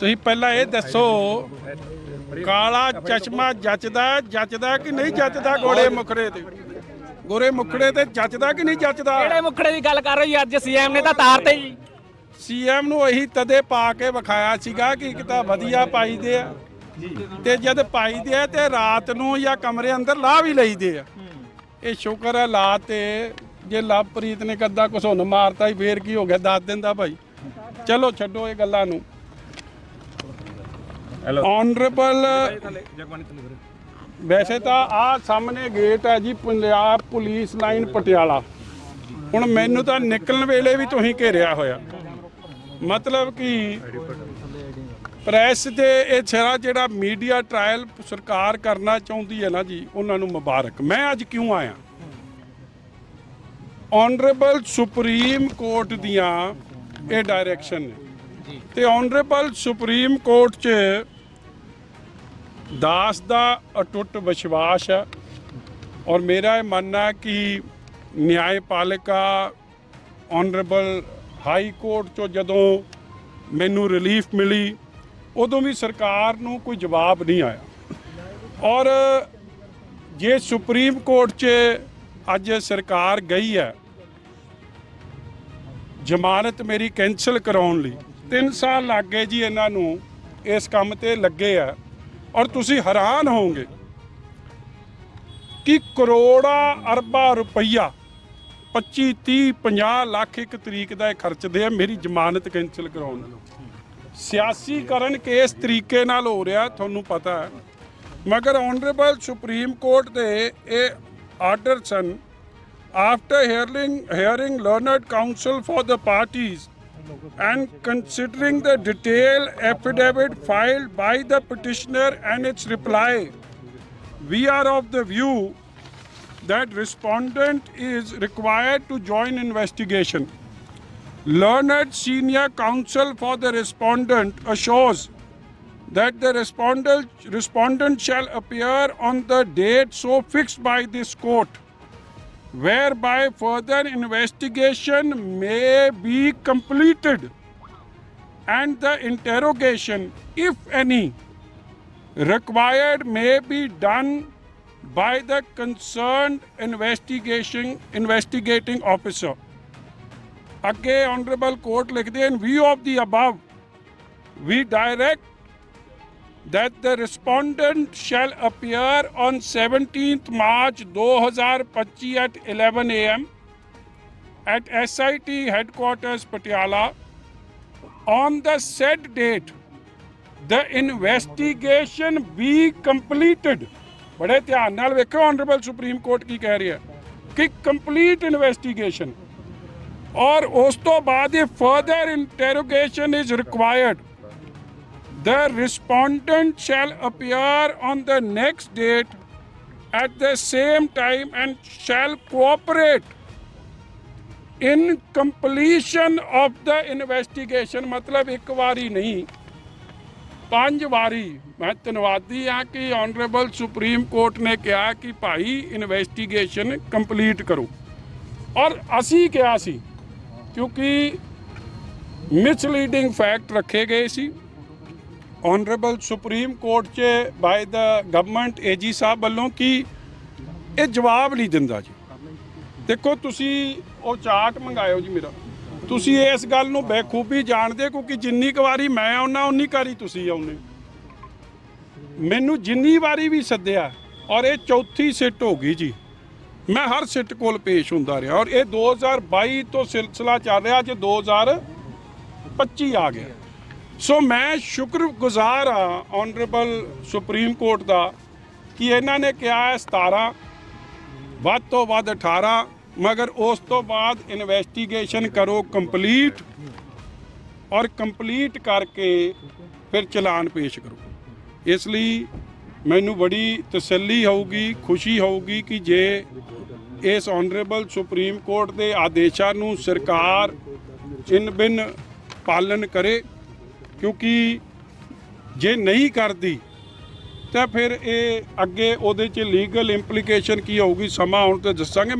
ਤੁਸੀਂ ਪਹਿਲਾਂ ਇਹ ਦੱਸੋ ਕਾਲਾ ਚਸ਼ਮਾ ਜੱਚਦਾ ਜੱਚਦਾ ਕਿ ਨਹੀਂ ਜੱਚਦਾ ਗੋਰੇ ਮੁਖੜੇ ਤੇ? ਗੋਰੇ ਮੁਖੜੇ ਤੇ ਜੱਚਦਾ ਕਿ ਨਹੀਂ ਜੱਚਦਾ? ਕਿਹੜੇ ਮੁਖੜੇ ਦੀ ਗੱਲ ਕਰ ਰਹੇ ਹੋ? ਅੱਜ? ਸੀਐਮ ਨੇ ਤਾਂ ਤਾਰਤੇ ਜੀ। ਸੀਐਮ ਨੂੰ ਇਹੀ ਤਦੇ ਪਾ ਕੇ ਵਿਖਾਇਆ ਸੀਗਾ ਕਿ ਇੱਕ ਤਾਂ ਵਧੀਆ ਪਾਈਦੇ ਆ। ਤੇ ਜਦ ਪਾਈਦੇ ਆ ਤੇ ਰਾਤ ਨੂੰ ਜਾਂ ਕਮਰੇ ਅੰਦਰ ਲਾ ਵੀ ਲਈਦੇ ਆ। ਇਹ ਸ਼ੁਕਰ ਹੈ ਲਾ ਤੇ। ਜੇ ਲਵਪ੍ਰੀਤ ਨੇ ਕੱਦਾ ਘਸੁੰਨ ਮਾਰਤਾ ਹੀ ਫੇਰ ਕੀ ਹੋ ਗਿਆ? ਦੱਸ ਦਿੰਦਾ ਭਾਈ। ਚਲੋ ਛੱਡੋ ਇਹ ਗੱਲਾਂ ਨੂੰ। ਆਨਰੇਬਲ ਵੈਸੇ ਤਾਂ ਆਹ ਸਾਹਮਣੇ ਗੇਟ ਹੈ ਜੀ, ਪੰਜਾਬ ਪੁਲਿਸ ਲਾਈਨ ਪਟਿਆਲਾ। ਹੁਣ ਮੈਨੂੰ ਤਾਂ ਨਿਕਲਣ ਵੇਲੇ ਵੀ ਤੁਸੀਂ ਘੇਰਿਆ ਹੋਇਆ। ਮਤਲਬ ਕਿ ਪ੍ਰੈਸ ਦੇ ਇਹ ਛੇਰਾ ਜਿਹੜਾ ਮੀਡੀਆ ਟ੍ਰਾਇਲ ਸਰਕਾਰ ਕਰਨਾ ਚਾਹੁੰਦੀ ਹੈ ਨਾ ਜੀ, ਉਹਨਾਂ ਨੂੰ ਮੁਬਾਰਕ। ਮੈਂ ਅੱਜ ਕਿਉਂ ਆਇਆ? ਆਨਰੇਬਲ ਸੁਪਰੀਮ ਕੋਰਟ ਦੀਆਂ ਇਹ ਡਾਇਰੈਕਸ਼ਨ ਨੇ। ਤੇ ਆਨਰੇਬਲ ਸੁਪਰੀਮ ਕੋਰਟ 'ਚ ਦਾਸ ਦਾ ਅਟੁੱਟ ਵਿਸ਼ਵਾਸ ਹੈ ਔਰ ਮੇਰਾ ਇਹ ਮੰਨਣਾ ਕਿ ਨਿਆਂਪਾਲਿਕਾ ਆਨਰੇਬਲ ਹਾਈ ਕੋਰਟ ਚੋਂ ਜਦੋਂ ਮੈਨੂੰ ਰਿਲੀਫ ਮਿਲੀ, ਉਦੋਂ ਵੀ ਸਰਕਾਰ ਨੂੰ ਕੋਈ ਜਵਾਬ ਨਹੀਂ ਆਇਆ। ਔਰ ਜੇ ਸੁਪਰੀਮ ਕੋਰਟ 'ਚ ਅੱਜ ਸਰਕਾਰ ਗਈ ਹੈ, ਜ਼ਮਾਨਤ ਮੇਰੀ ਕੈਂਸਲ ਕਰਾਉਣ ਲਈ 3 ਸਾਲ ਲੱਗ ਗਏ ਜੀ ਇਹਨਾਂ ਨੂੰ ਇਸ ਕੰਮ ਤੇ ਲੱਗੇ ਆ ਔਰ ਤੁਸੀਂ ਹੈਰਾਨ ਹੋਵੋਗੇ ਕਿ ਕਰੋੜਾਂ ਅਰਬਾਂ ਰੁਪਈਆ 25 30 50 ਲੱਖ ਇੱਕ ਤਰੀਕ ਦਾ ਇਹ ਖਰਚਦੇ ਆ ਮੇਰੀ ਜ਼ਮਾਨਤ ਕੈਂਸਲ ਕਰਾਉਣ ਨੂੰ। ਸਿਆਸੀਕਰਨ ਕਿਸ ਤਰੀਕੇ ਨਾਲ ਹੋ ਰਿਹਾ ਤੁਹਾਨੂੰ ਪਤਾ ਹੈ। ਮਗਰ ਆਨਰੇਬਲ ਸੁਪਰੀਮ ਕੋਰਟ ਦੇ ਇਹ ਆਰਡਰ ਸਨ, after hearing hearing learned counsel for the parties and considering the detailed affidavit filed by the petitioner and its reply we are of the view that respondent is required to join investigation. Learned senior counsel for the respondent assures that the respondent respondent shall appear on the date so fixed by this court whereby further investigation may be completed and the interrogation, if any, required may be done by the concerned investigation investigating officer. Again, Honorable Court, in view of the above, we direct that the respondent shall appear on 17th March 2025 at 11 a.m. at SIT headquarters Patiala. On the said date, the investigation be completed. बड़े ध्यान नाल वेखो honourable supreme court की कह रही है कि complete investigation और उस तो बाद further interrogation is required The respondent shall appear on the next date at the same time and shall cooperate in completion of the investigation ਮਤਲਬ ਇੱਕ ਵਾਰੀ ਨਹੀਂ ਪੰਜ ਵਾਰੀ ਮੈਂ ਧੰਨਵਾਦੀ ਹਾਂ ਕਿ ਆਨਰੇਬਲ ਸੁਪਰੀਮ ਕੋਰਟ ਨੇ ਕਿਹਾ ਕਿ ਭਾਈ ਇਨਵੈਸਟੀਗੇਸ਼ਨ ਕੰਪਲੀਟ ਕਰੋ ਔਰ ਅਸੀਂ ਕਿਹਾ ਸੀ ਕਿਉਂਕਿ ਮਿਸਲੀਡਿੰਗ ਫੈਕਟ ਰੱਖੇ ਗਏ ਸੀ ਆਨਰੇਬਲ ਸੁਪਰੀਮ ਕੋਰਟ 'ਚ ਬਾਈ ਦਾ ਗਵਰਨਮੈਂਟ ਏਜੀ ਸਾਹਿਬ ਵੱਲੋਂ ਕਿ ਇਹ ਜਵਾਬ ਨਹੀਂ ਦਿੰਦਾ ਜੀ। ਦੇਖੋ ਤੁਸੀਂ ਉਹ ਚਾਰਟ ਮੰਗਾਇਓ ਜੀ ਮੇਰਾ। ਤੁਸੀਂ ਇਸ ਗੱਲ ਨੂੰ ਬੇਖੂਬੀ ਜਾਣਦੇ ਕਿਉਂਕਿ ਜਿੰਨੀ ਕੁ ਵਾਰੀ ਮੈਂ ਆਉਣਾ ਉਨੀ ਵਾਰੀ ਤੁਸੀਂ ਆਉਨੇ। ਮੈਨੂੰ ਜਿੰਨੀ ਵਾਰੀ ਵੀ ਸੱਦਿਆ ਔਰ ਇਹ ਚੌਥੀ ਸਿੱਟ ਹੋ ਗਈ ਜੀ। ਮੈਂ ਹਰ ਸਿੱਟ ਕੋਲ ਪੇਸ਼ ਹੁੰਦਾ ਰਿਹਾ ਔਰ ਇਹ 2022 ਤੋਂ ਸਿਲਸਿਲਾ ਚੱਲ ਰਿਹਾ, ਅੱਜ 2025 ਆ ਗਿਆ। ਸੋ ਮੈਂ ਸ਼ੁਕਰਗੁਜ਼ਾਰ ਆ ਆਨਰੇਬਲ ਸੁਪਰੀਮ ਕੋਰਟ ਦਾ, ਕਿ ਇਹਨਾਂ ਨੇ ਕਿਹਾ ਹੈ 17 ਵੱਧ ਤੋਂ ਵੱਧ 18 ਮਗਰ ਉਸ ਤੋਂ ਬਾਅਦ ਇਨਵੈਸਟੀਗੇਸ਼ਨ ਕਰੋ ਕੰਪਲੀਟ ਔਰ ਕੰਪਲੀਟ ਕਰਕੇ ਫਿਰ ਚਲਾਨ ਪੇਸ਼ ਕਰੋ। ਇਸ ਲਈ ਮੈਨੂੰ ਬੜੀ ਤਸੱਲੀ ਹੋਊਗੀ, ਖੁਸ਼ੀ ਹੋਊਗੀ ਕਿ ਜੇ ਇਸ ਆਨਰੇਬਲ ਸੁਪਰੀਮ ਕੋਰਟ ਦੇ ਆਦੇਸ਼ਾਂ ਨੂੰ ਸਰਕਾਰ ਚਿੰਨ ਬਿਨ ਪਾਲਨ ਕਰੇ ਕਿਉਂਕਿ ਜੇ ਨਹੀਂ ਕਰਦੀ, ਤਾਂ ਫਿਰ ਇਹ ਅੱਗੇ ਉਹਦੇ 'ਚ ਲੀਗਲ ਇੰਪਲੀਕੇਸ਼ਨ ਕੀ ਹੋਊਗੀ ਸਮਾਂ ਆਉਣ ਤੇ ਦੱਸਾਂਗੇ।